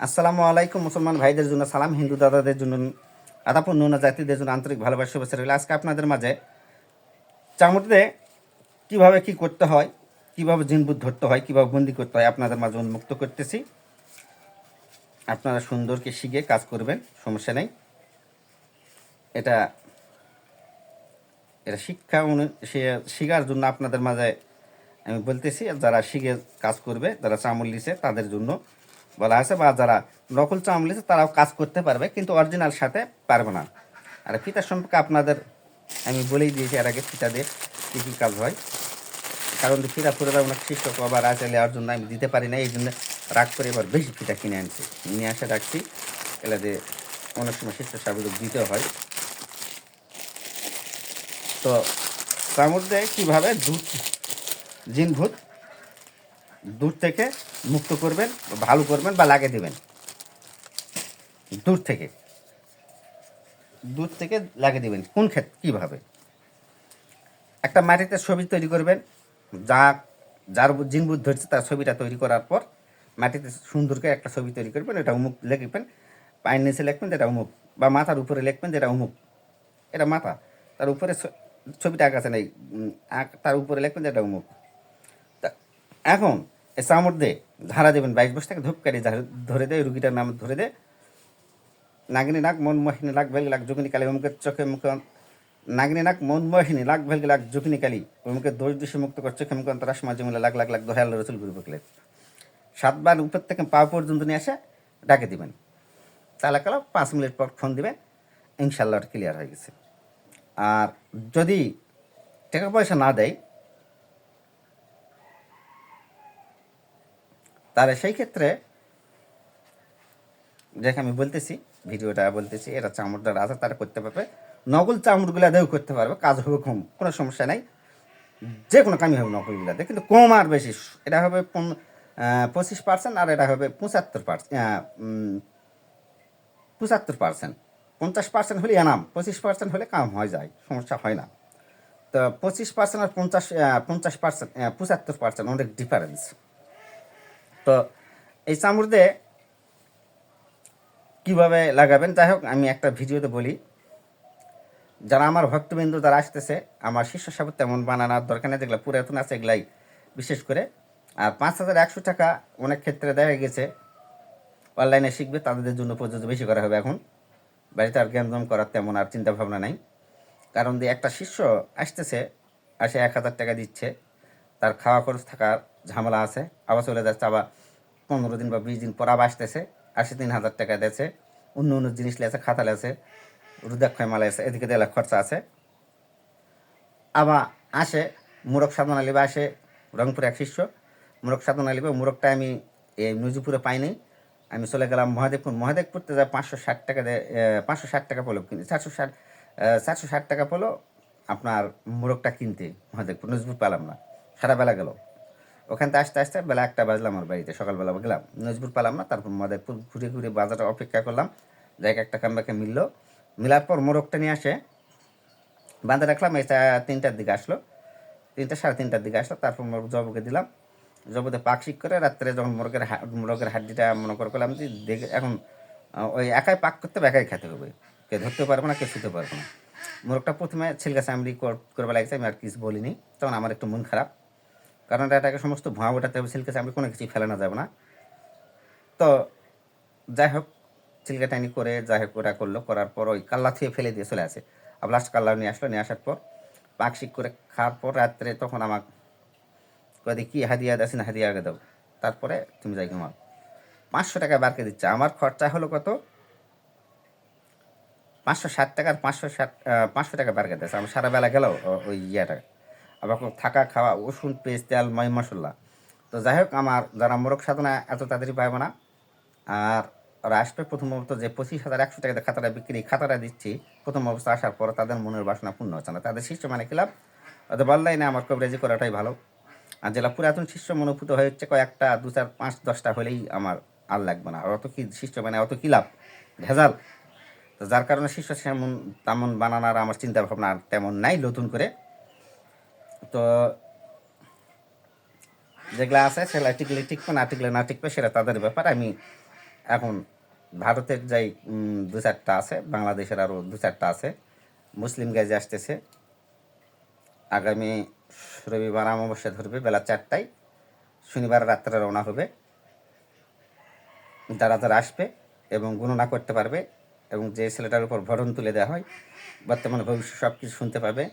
আসসালামু আলাইকুম, মুসলমান ভাইদের জন্য সালাম, হিন্দু দাদাদের জন্য আদাপুর নুনা জাতিদের জন্য আন্তরিক ভালোবাসা, শুভেচ্ছা রইল। আজকে আপনাদের মাঝে চামড়তে কীভাবে কি করতে হয়, কীভাবে জিনবুত ধরতে হয়, কীভাবে বন্দি করতে হয়, আপনাদের মাঝে উন্মুক্ত করতেছি। আপনারা সুন্দরকে শিখে কাজ করবেন, সমস্যা নেই। এটা এটা শিক্ষা শিখার জন্য আপনাদের মাঝে আমি বলতেছি, যারা শিখে কাজ করবে, যারা চামড় লিছে তাদের জন্য বলা আছে বা যারা নকল লিছে তারাও কাজ করতে পারবে, কিন্তু অরিজিনাল সাথে পারবে না। আর ফিতার সম্পর্কে আপনাদের আমি বলেই দিয়েছি এর আগে ফিতাদের কী কী কাজ হয়। কারণ ফিতা পুরো অনেক শিক্ষক আবার আছে, নেওয়ার জন্য আমি দিতে পারি না, এই জন্য রাগ করে এবার বেশি ফিতা কিনে আনছি। নিয়ে আসে রাখছি এলে যে অনেক সময় শিষ্য সাবিলক দিতে হয়। তো তার মধ্যে কীভাবে দুধ, জিনভূত দূর থেকে মুক্ত করবেন, ভালো করবেন বা লাগিয়ে দেবেন। দূর থেকে। দূর থেকে লাগিয়ে দেবেন। কোন ক্ষেত্রে কীভাবে? একটা মাটিতে ছবি তৈরি করবেন। যা, যার জিনবুদ্ধ ধরছে তার ছবিটা তৈরি করার পর মাটিতে সুন্দর করে একটা ছবি তৈরি করবেন, এটা অমুক লিখবেন, পায়ের নিচে লিখবেন, যেটা অমুক, বা মাথার উপরে লিখবেন, যেটা অমুক। এটা মাথা। তার উপরে ছবিটা আঁকাছে নেই তার উপরে লিখবেন, যেটা অমুক। তা, এখন চামড় দিয়ে ধারা দেবেন, বাইশ বছর থেকে ধূপকারি ধারে- দেয়, রুগীটার নাম ধরে দেয়। নাগিনী নাক মন মোহিনী লাগ, ভেলগি লাগ যোগিনী কালী, অমুকের চোখে মুখে নাগিনী নাক মন মোহিনী লাগ, ভেলগি লাগ যোগিনী কালী, অমুকের দোষ দোষী মুক্ত করে, চোখে মুখে অন্তরাস মাঝে মিলে লাগ লাগ লাগ দোহাল রসুল গুরু বকলে। সাতবার উপর থেকে পা পর্যন্ত নিয়ে আসে, ডাকে দিবেন। তাহলে কালো পাঁচ মিনিট পর ফোন দিবেন, ইনশাল্লাহ ক্লিয়ার হয়ে গেছে। আর যদি টাকা পয়সা না দেয় তাহলে সেই ক্ষেত্রে যাকে আমি বলতেছি, ভিডিওটা বলতেছি এটা চামড়টা আছে, তারা করতে পারবে। নকল চামড়গুলা দিয়েও করতে পারবে, কাজ হবে কম, কোনো সমস্যা নাই। যে কোনো কামই হবে নকলগুলাতে কিন্তু কম আর বেশি, এটা হবে পঁচিশ পার্সেন্ট আর এটা হবে পঁচাত্তর পার্সেন্ট পঁচাত্তর পার্সেন্ট। পঞ্চাশ পার্সেন্ট হলে এনাম, পঁচিশ পার্সেন্ট হলে কাম হয়ে যায়, সমস্যা হয় না। তো পঁচিশ পার্সেন্ট আর পঞ্চাশ পঞ্চাশ পার্সেন্ট পঁচাত্তর পার্সেন্ট, অনেক ডিফারেন্স তো এই চামড় দিয়ে কীভাবে লাগাবেন? যাই হোক, আমি একটা ভিডিওতে বলি। যারা আমার ভক্তবিন্দু যারা আসতেছে, আমার শিষ্য সাবত তেমন বানানোর দরকার নেই, যেগুলো পুরাতন আছে, এগুলাই বিশেষ করে। আর পাঁচ হাজার একশো টাকা অনেক ক্ষেত্রে দেখা গেছে। অনলাইনে শিখবে, তাদের জন্য প্রযোজ্য বেশি করা হবে এখন। বাড়িতে আর জ্ঞানদম করার তেমন আর চিন্তা ভাবনা নাই। কারণ দিয়ে একটা শিষ্য আসতেছে, আসে এক হাজার টাকা দিচ্ছে। তার খাওয়া খরচ থাকার ঝামেলা আছে। আবার চলে যাচ্ছে, আবার পনেরো দিন বা বিশ দিন পর আবার আসতেছে, আসে তিন হাজার টাকা দিয়েছে। অন্য অন্য জিনিস লেছে খাতা লেছে রুদাক্ষয় মালা আছে, এদিকে দেড় খরচা আছে। আবার আসে, মুরগ সাধনা লিবে আসে, রংপুর এক শিষ্য। মুরগ সাধনা লিবে, মুরগটা আমি এই নজিপুরে পাইনি। আমি চলে গেলাম মহাদেবপুর। মহাদেবপুরতে যা পাঁচশো ষাট টাকা পাঁচশো ষাট টাকা পলো কিনে। চারশো ষাট চারশো ষাট টাকা পলো আপনার মোরগটা কিনতে মহাদেবপুর। নজপুর পেলাম না। সারা বেলা গেল। ওখান থেকে আসতে আসতে বেলা একটা বাজলাম আমার বাড়িতে, সকালবেলা গেলাম। নজপুর পেলাম না, তারপর মহাদেবপুর ঘুরে ঘুরে বাজারে অপেক্ষা করলাম। জায়গা একটা কামবাকে মিললো। মিলার পর মোরগটা নিয়ে আসে। বাঁধে রাখলাম এটা তিনটার দিকে আসলো। তিনটা, সাড়ে তিনটার দিকে আসলো, তারপর মোরগ জবকে দিলাম। জবতে পাক শিক করে রাত্রে যখন মোরগের মোরগের হাড্ডিটা মনে করে করলাম যে, দেখে এখন ওই একাই পাক করতে একাই খেতে হবে। কে ধরতে পারব না কে শুতে পারব না। মোরগটা প্রথমে ছিলগাছে আমি করবে লাগছে আমি আর কিছু বলিনি। তখন আমার একটু মন খারাপ। কারণ এটাকে সমস্ত ভুয়া ওঠাতে হবে ছিলকাছে আমি কোনো কিছুই ফেলানো যাবে না। তো যাই হোক চিলকা টাইনি করে যাই হোক ওটা করল, করার পর ওই কাল্লা থুয়ে ফেলে দিয়ে চলে আসে। আর লাস্ট কাল্লা নিয়ে আসলো, নিয়ে আসার পর পাক শিক করে খাওয়ার পর রাত্রে তখন আমার কদি কি, হাদিয়া দেয় না হাদিয়া আগে দাও। তারপরে তুমি যাই ঘুমাও। পাঁচশো টাকা বারকে দিচ্ছে। আমার খরচা হলো কত? পাঁচশো ষাট টাকার পাঁচশো ষাট পাঁচশো টাকা বারকে দিচ্ছে আমার সারা বেলা গেল ও- ওই ইয়েটা। আবার কোনো থাকা, খাওয়া ওষুধ পেঁয়াজ, তেল ময় মশলা। তো যাই হোক, আমার যারা মোরগ সাধনা এত তাড়াতাড়ি পাবে না, আর ওরা আসবে প্রথমত যে পঁচিশ হাজার একশো টাকাতে খাতাটা বিক্রি, খাতাটা দিচ্ছি, প্রথম অবস্থা আসার পর তাদের মনের বাসনা পূর্ণ হচ্ছে না। তাদের শিষ্য মানে খেলাম অত বললাই না, আমার কবরেজি করাটাই ভালো। আর যেটা পুরাতন শিষ্য মনোভূত হয়ে হচ্ছে, কয়েকটা, দু চার, পাঁচ, দশটা হলেই আমার আর লাগবে না। আর অত কি শিষ্য মানে অত কি লাভ? ভেজাল। তো যার কারণে শিষ্য সেমন, তেমন বানানোর আমার চিন্তা ভাবনা তেমন নাই নতুন করে। তো যেগুলো আছে, সেগুলো টিকলে টিকবে, না টিকলে না টিকবে, সেটা তাদের ব্যাপার। আমি এখন ভারতের যাই দু চারটা আছে, বাংলাদেশের আরও দু চারটা আছে। মুসলিম গাজী আসতেছে। আগামী রবিবার অমাবস্যা ধরবে, বেলা চারটায়। শনিবার রাত্রে রওনা হবে। যারা যারা আসবে এবং গণনা করতে পারবে এবং যে ছেলেটার উপর ভরণ তুলে দেওয়া হয়, বর্তমানে ভবিষ্যৎ সব কিছু শুনতে পাবে।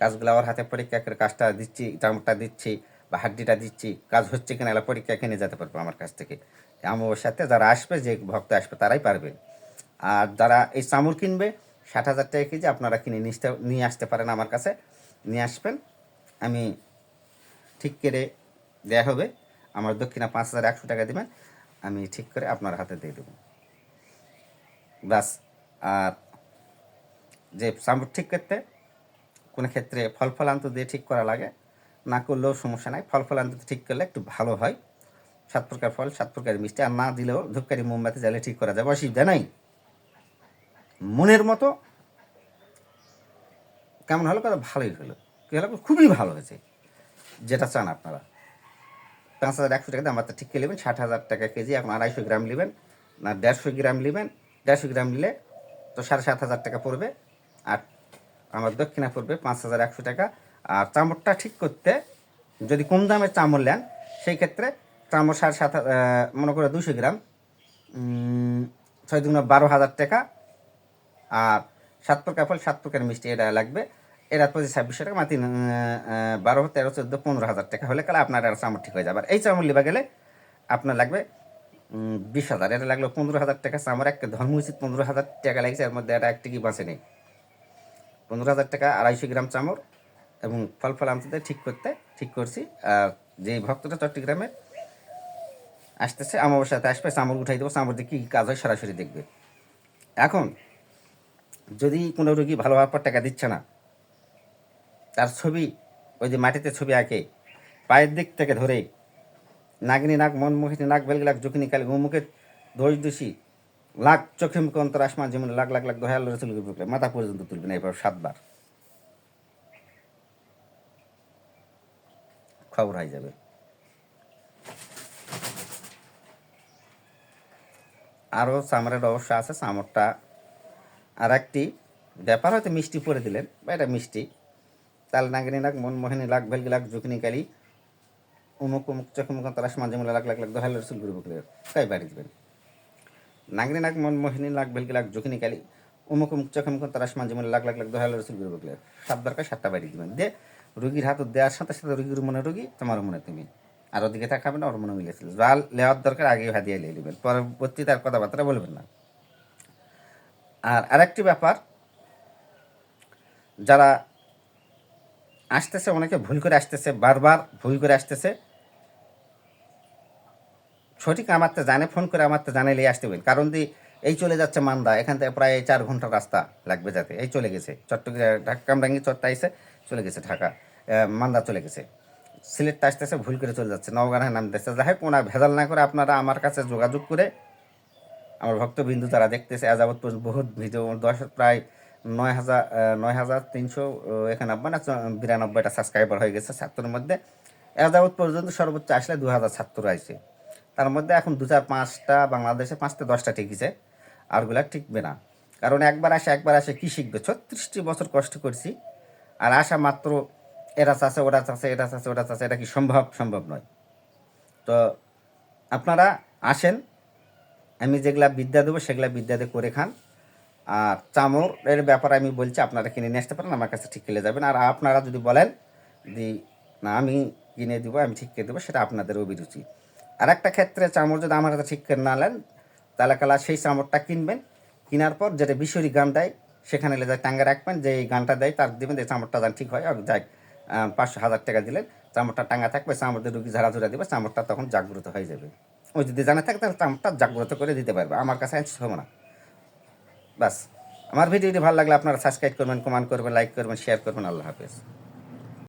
কাজগুলো আমার হাতে পরীক্ষা করে কাজটা দিচ্ছি, চামড়টা দিচ্ছি বা হাড্ডিটা দিচ্ছি, কাজ হচ্ছে কিনা এলা পরীক্ষা কিনে যেতে পারব আমার কাছ থেকে। আমার সাথে যারা আসবে, যে ভক্ত আসবে তারাই পারবে। আর যারা এই চামড় কিনবে, ষাট হাজার টাকা কেজি আপনারা কিনে নিতে নিয়ে আসতে পারেন আমার কাছে। নিয়ে আসবেন। আমি ঠিক করে দেয়া হবে। আমার দক্ষিণা পাঁচ হাজার একশো টাকা দেবেন। আমি ঠিক করে আপনার হাতে দিয়ে দেবো। ব্যাস। আর যে চামড় ঠিক করতে কোনো ক্ষেত্রে ফল ফলান্ত দিয়ে ঠিক করা লাগে। না করলেও সমস্যা নাই। ফল ফলান্ত ঠিক করলে একটু ভালো হয়। সাত প্রকার ফল, সাত প্রকার মিষ্টি। আর না দিলেও ধূপকারি মোমবাতি জ্বালিয়ে ঠিক করা যাবে। অসুবিধা নাই। মনের মতো কেমন হলো? কথা ভালোই হলো। কী হলো? খুবই ভালো হয়েছে। যেটা চান আপনারা। পাঁচ হাজার একশো টাকা দাম আমার ঠিক নেবেন। ষাট হাজার টাকা কেজি, এখন আড়াইশো গ্রাম নেবেন। না, দেড়শো গ্রাম নেবেন। দেড়শো গ্রাম নিলে তো সাড়ে সাত হাজার টাকা পড়বে। আর আমার দক্ষিণা পড়বে পাঁচ হাজার একশো টাকা। আর চামড়টা ঠিক করতে যদি কম দামের চামড় নেন, সেই ক্ষেত্রে চামড় সাড়ে সাত মনে করে দুশো গ্রাম ছয় দুগুণ বারো হাজার টাকা। আর সাত প্রকার ফল, সাত প্রকার মিষ্টি এটা লাগবে। এরা পঁচিশ ছাব্বিশশো টাকা মাতি বারো, তেরো, চোদ্দ, পনেরো হাজার টাকা হলে কালে আপনার আর চামড় ঠিক হয়ে যাবে। আর এই চামড় লিবা গেলে আপনার লাগবে বিশ হাজার। এটা লাগল পনেরো হাজার টাকা চামড়। একটা ধর্ম উচিত পনেরো হাজার টাকা লাগছে, এর মধ্যে এটা একটি কি বাঁচে নেই। পনেরো হাজার টাকা, আড়াইশো গ্রাম চামড় এবং ফল ফল আনতে ঠিক করতে, ঠিক করছি। যে ভক্তটা চট্টগ্রামে আসতেছে সাথে আসবে চামড় উঠাই দেবো চামড় দিয়ে কী কাজ হয় সরাসরি দেখবে। এখন, যদি কোনো রোগী ভালো হওয়ার পর টাকা দিচ্ছে না, তার ছবি, ওই যে মাটিতে ছবি আঁকে, পায়ের দিক থেকে ধরে, নাগিনী নাক, মনমোহিনী নাক, বেলগি লাখ জখিনী কালী মুখে দোষ দোষী লাখ চোখে মুখে অন্তর আসমান যেমন লাখ লাখ লাখ দোহাল রসুল মাথা পর্যন্ত তুলবেন এবার সাতবার। খবর হয়ে যাবে। আরও চামড়ার অবশ্য আছে, চামড়টা আর একটি ব্যাপার হয়তো মিষ্টি পরে দিলেন, বা এটা মিষ্টি। তাল নাগিনী লাগ মনমোহিনী লাগ ভেলগি লাগ জুকিনি কালি। উমুক উমুক, চোখ মুখ তারাস মাঝে মুলে লাখ লাখ লাখ দোহাল রসুল গুরু বকলে তাই বাড়ি দিবেন। নাগিনী নাগ মনমোহিনী লাগ ভেলগি লাগ জুকিনি কালি, উমুক উমুক চোখ মুখ তারাস মাঝে মুলে লাগ লাখ লাখ দোহাল রসুল বকলে। সাত দরকার, সাতটা বাড়ি দিবেন। দিয়ে রুগীর হাত দেওয়ার সাথে সাথে রুগীর মনে রুগী তোমার মনে তুমি। আর ওদিকে তাকাবে না, ওর মনে মিলেছিল জাল লেওয়ার দরকার আগে হাদিয়া লিয়ে নেবেন। পরবর্তীতে আর কথাবার্তা বলবেন না। আর আরেকটি ব্যাপার, যারা আসতেছে, অনেকে ভুল করে আসতেছে, বারবার ভুল করে আসতেছে সঠিক আমার তো জানে, ফোন করে আমার তো আমারতে জানাইলে আসতেবেন কারণ দি এই চলে যাচ্ছে মান্দা এখান থেকে প্রায় চার ঘণ্টার রাস্তা লাগবে যাতে। এই চলে গেছে। চট্টগ্রাম ঢাকা, কামরাঙ্গি চট্টা এসে চলে গেছে ঢাকা মান্দা চলে গেছে। সিলেটটা আসতেছে, ভুল করে চলে যাচ্ছে নওগাঁ নামতেছে যাই হোক ওনা ভেজাল না করে আপনারা আমার কাছে যোগাযোগ করে আমার ভক্তবিন্দু যারা দেখতেছে আজাবত পর্যন্ত বহুত ভিডিও, দশ, প্রায় নয় হাজার নয় হাজার তিনশো একানব্বই না বিরানব্বইটা সাবস্ক্রাইবার হয়ে গেছে ছাত্রের মধ্যে। আজাবত পর্যন্ত সর্বোচ্চ আসলে দু হাজার ছাত্র আছে তার মধ্যে এখন দু চার পাঁচটা বাংলাদেশে পাঁচটা দশটা টিকেছে আরগুলা টিকবে না। কারণ একবার আসে একবার আসে কী শিখবে? ছত্রিশটি বছর কষ্ট করছি, আর আসা মাত্র এরা চাষে ওরা চাষে এটা চাষে ওটা চাষে এটা কি সম্ভব? সম্ভব নয়। তো আপনারা আসেন, আমি যেগুলা বিদ্যা দেবো সেগুলা বিদ্যা দিয়ে করে খান। আর চামড়ের ব্যাপারে আমি বলছি, আপনারা কিনে নিয়ে আসতে পারেন, আমার কাছে ঠিক কিনে যাবেন। আর আপনারা যদি বলেন যে, না, আমি কিনে দিব, আমি ঠিক করে দেবো, সেটা আপনাদের অভিরুচি। আর একটা ক্ষেত্রে চামড় যদি আমার কাছে ঠিক করে না নেন, তাহলে কালা সেই চামড়টা কিনবেন। কেনার পর যেটা বিশরি গান দেয়, সেখানে লেজার টাঙ্গে রাখবেন যে গানটা দেয় তার দেবেন, যে চামড়টা যান ঠিক হয় যাই পাঁচশো হাজার টাকা দিলেন, চামড়টা টাঙ্গা থাকবে চামড়দের রুগী ঝাড়া ঝুড়া দেবে, চামড়টা তখন জাগ্রত হয়ে যাবে। ওই যদি জানা থাকে, তাহলে চামড়টা জাগ্রত করে দিতে পারবে। আমার কাছে আনছি হবে না। বাস আমার ভিডিওটি ভালো লাগলে আপনারা সাবস্ক্রাইব করবেন কমেন্ট করবেন লাইক করবেন শেয়ার করবেন। আল্লাহ হাফেজ।